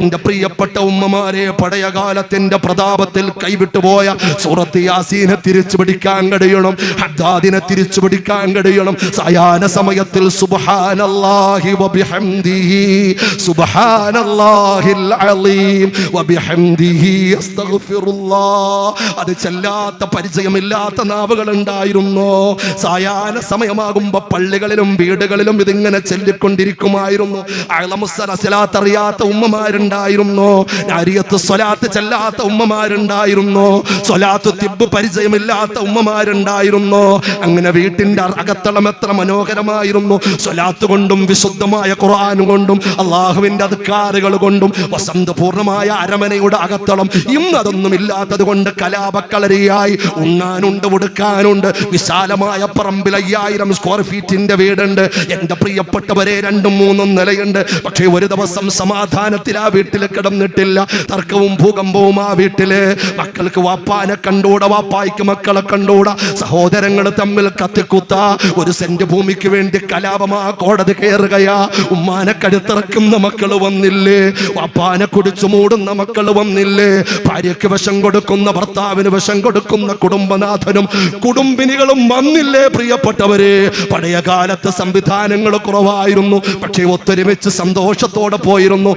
എന്റെ പ്രിയപ്പെട്ട ഉമ്മമാരെ പഴയ കാലത്തിന്റെ പ്രതാപത്തിൽ കൈവിട്ടുപോയ സൂറത്ത് യാസീനെ തിരിച്ചു പിടിക്കാൻ കഴിയണം ഹദ്ദാദിനെ തിരിച്ചു പിടിക്കാൻ കഴിയണം. സയാന സമയത്തിൽ സുബ്ഹാനല്ലാഹി വബിഹംദിഹി സുബ്ഹാനല്ലാഹിൽ അലീം വബിഹംദിഹി അസ്തഗ്ഫിറുല്ലാഹ്. അത് ചെല്ലാത്ത പരിചയമില്ലാത്ത നാവുകൾ ഉണ്ടായിരുന്നു? സായാഹ്ന സമയമാകുമ്പോ പള്ളികളിലും വീടുകളിലും ഇതിങ്ങനെ ചൊല്ലിക്കൊണ്ടിരിക്കുമായിരുന്നു. അളമുസലാത്ത് അറിയാത്ത ഉമ്മമാരുണ്ടായിരുന്നു? അരിയത്ത് സ്വലാത്ത് ചെല്ലാത്ത ഉമ്മമാരുണ്ടായിരുന്നു? സ്വലാത്ത് തിബ് പരിചയമില്ലാത്ത ഉമ്മമാരുണ്ടായിരുന്നു? അങ്ങനെ വീട്ടിന്റെ അകത്തളം എത്ര മനോഹരമായിരുന്നു. സ്വലാത്ത് കൊണ്ടും വിശുദ്ധമായ ഖുർആൻ കൊണ്ടും അള്ളാഹുവിന്റെ അധികാരുകൾ കൊണ്ടും വസന്തപൂർണമായ അരമനയുടെ അകത്തളം. ഇന്ന് അതൊന്നും ഇല്ലാത്തത് കൊണ്ട് കലാപക്കളരിയായി ഉണ്ണാനുണ്ട് ഉടുക്കാനുണ്ട്. വിശാലമായ പറമ്പിൽ അയ്യായിരം സ്ക്വയർ ഫീറ്റിന്റെ വീടുണ്ട്. എന്റെ പ്രിയപ്പെട്ടവരെ രണ്ടും മൂന്നും നിലയുണ്ട്. പക്ഷേ ഒരു ദിവസം സമാധാനത്തിൽ ആ വീട്ടിൽ കിടന്നിട്ടില്ല. തർക്കവും ഭൂകമ്പവും ആ വീട്ടിൽ. മക്കൾക്ക് വാപ്പാനെ കണ്ടൂട വാപ്പായ്ക്ക് മക്കളെ കണ്ടൂട. സഹോദരങ്ങൾ തമ്മിൽ കത്തിക്കുത്ത. ഒരു സെന്റ് ഭൂമിക്ക് വേണ്ടി കലാപമാ കോടതി കയറുകയാ. ഉമ്മാനെ കഴുത്തിറക്കുന്ന മക്കൾ വന്നില്ലേ? വാപ്പാനെ കുടിച്ചു മൂടുന്ന മക്കൾ വന്നില്ലേ? ഭാര്യയ്ക്ക് വശം കൊടുക്കുന്ന ഭർത്താവിന് വശം കൊടുക്കുന്ന കുടുംബനാഥനും കുടുംബിനികളും വന്നില്ലേ പ്രിയപ്പെട്ടവരെ? പഴയ കാലത്ത് സംവിധാനങ്ങൾ കുറവായിരുന്നു. പക്ഷേ ഒത്തൊരുമിച്ച് സന്തോഷത്തോടെ പോയിരുന്നു.